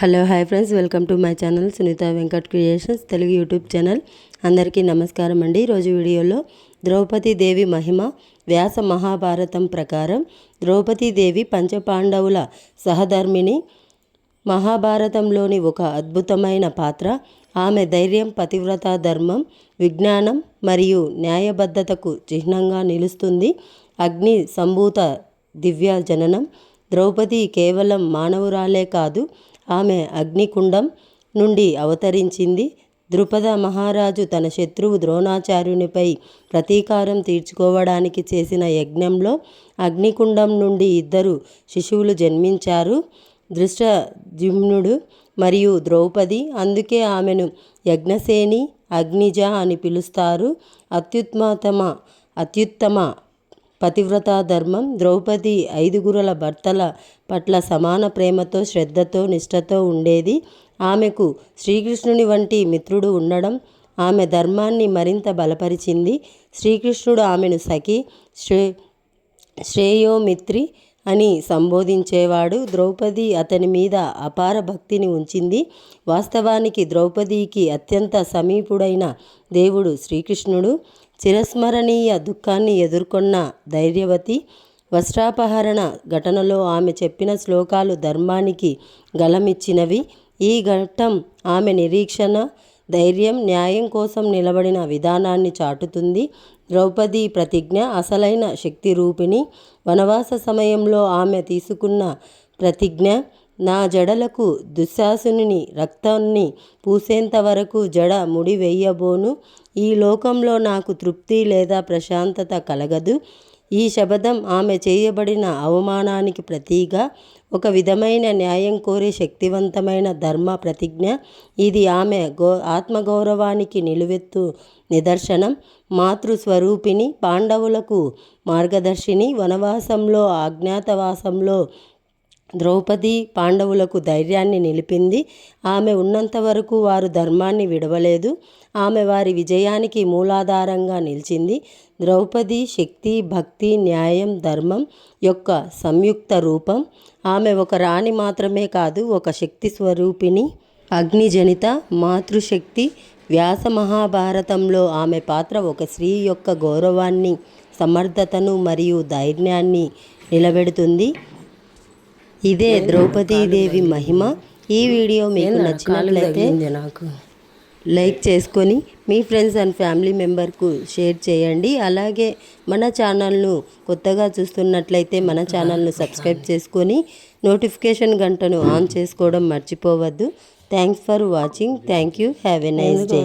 Hello hi friends. Welcome to my channel Sunitha Venkat creations Telugu YouTube channel. అందరికీ నమస్కారం అండి. ఈరోజు వీడియోలో ద్రౌపది దేవి మహిమ వ్యాస మహాభారతం ప్రకారం ద్రౌపది దేవి పంచపాండవుల సహధర్మిణి మహాభారతంలోని ఒక అద్భుతమైన పాత్ర. ఆమె ధైర్యం పతివ్రత ధర్మం విజ్ఞానం మరియు న్యాయబద్ధతకు చిహ్నంగా నిలుస్తుంది. అగ్ని సంభూత దివ్య జననం ద్రౌపది కేవలం మానవురాలే కాదు ఆమె అగ్నికుండం నుండి అవతరించింది. ద్రుపద మహారాజు తన శత్రువు ద్రోణాచార్యునిపై ప్రతీకారం తీర్చుకోవడానికి చేసిన యజ్ఞంలో అగ్నికుండం నుండి ఇద్దరు శిశువులు జన్మించారు. దృష్టజిమ్నుడు మరియు ద్రౌపది. అందుకే ఆమెను యజ్ఞసేని అగ్నిజ అని పిలుస్తారు. అత్యుత్మతమ అత్యుత్తమ పతివ్రత ధర్మం ద్రౌపది ఐదుగురుల భర్తల పట్ల సమాన ప్రేమతో శ్రద్ధతో నిష్ఠతో ఉండేది. ఆమెకు శ్రీకృష్ణుని వంటి మిత్రుడు ఉండడం ఆమె ధర్మాన్ని మరింత బలపరిచింది. శ్రీకృష్ణుడు ఆమెను సఖి శ్రే శ్రేయోమిత్రి అని సంబోధించేవాడు ద్రౌపది అతని మీద అపార భక్తిని ఉంచింది. వాస్తవానికి ద్రౌపదికి అత్యంత సమీపుడైన దేవుడు శ్రీకృష్ణుడు. చిరస్మరణీయ దుఃఖాన్ని ఎదుర్కొన్న ధైర్యవతి. వస్త్రాపహరణ ఘటనలో ఆమె చెప్పిన శ్లోకాలు ధర్మానికి గలమిచ్చినవి ఈ ఘట్టం ఆమె నిరీక్షణ ధైర్యం న్యాయం కోసం నిలబడిన విధానాన్ని చాటుతుంది. ద్రౌపది ప్రతిజ్ఞ అసలైన శక్తి రూపిణి. వనవాస సమయంలో ఆమె తీసుకున్న ప్రతిజ్ఞ నా జడలకు దుశ్శాసుని రక్తాన్ని పూసేంత వరకు జడ ముడి వెయ్యబోను ఈ లోకంలో నాకు తృప్తి లేదా ప్రశాంతత కలగదు. ఈ శబదం ఆమె చేయబడిన అవమానానికి ప్రతీగా ఒక విధమైన న్యాయం కోరే శక్తివంతమైన ధర్మ ప్రతిజ్ఞ. ఇది ఆమె గో ఆత్మగౌరవానికి నిలువెత్తు నిదర్శనం. మాతృస్వరూపిణి పాండవులకు మార్గదర్శిని వనవాసంలో అజ్ఞాతవాసంలో ద్రౌపది పాండవులకు ధైర్యాన్ని నిలిపింది. ఆమె ఉన్నంత వరకు వారు ధర్మాన్ని విడవలేదు. ఆమె వారి విజయానికి మూలాధారంగా నిలిచింది. ద్రౌపది శక్తి భక్తి న్యాయం ధర్మం యొక్క సంయుక్త రూపం. ఆమె ఒక రాణి మాత్రమే కాదు ఒక శక్తి స్వరూపిణి అగ్నిజనిత మాతృశక్తి. వ్యాస మహాభారతంలో ఆమె పాత్ర ఒక స్త్రీ యొక్క గౌరవాన్ని సమర్థతను మరియు ధైర్యాన్ని నిలబెడుతుంది. ఇదే ద్రౌపదీదేవి మహిమ. ఈ వీడియో మీకు నచ్చినట్లయితే నాకు. లైక్ చేసుకొని మీ ఫ్రెండ్స్ అండ్ ఫ్యామిలీ మెంబర్కు షేర్ చేయండి. అలాగే మన ఛానల్ను కొత్తగా చూస్తున్నట్లయితే మన ఛానల్ను సబ్స్క్రైబ్ చేసుకొని నోటిఫికేషన్ గంటను ఆన్ చేసుకోవడం మర్చిపోవద్దు. Thanks for watching. Thank you. Have a nice day.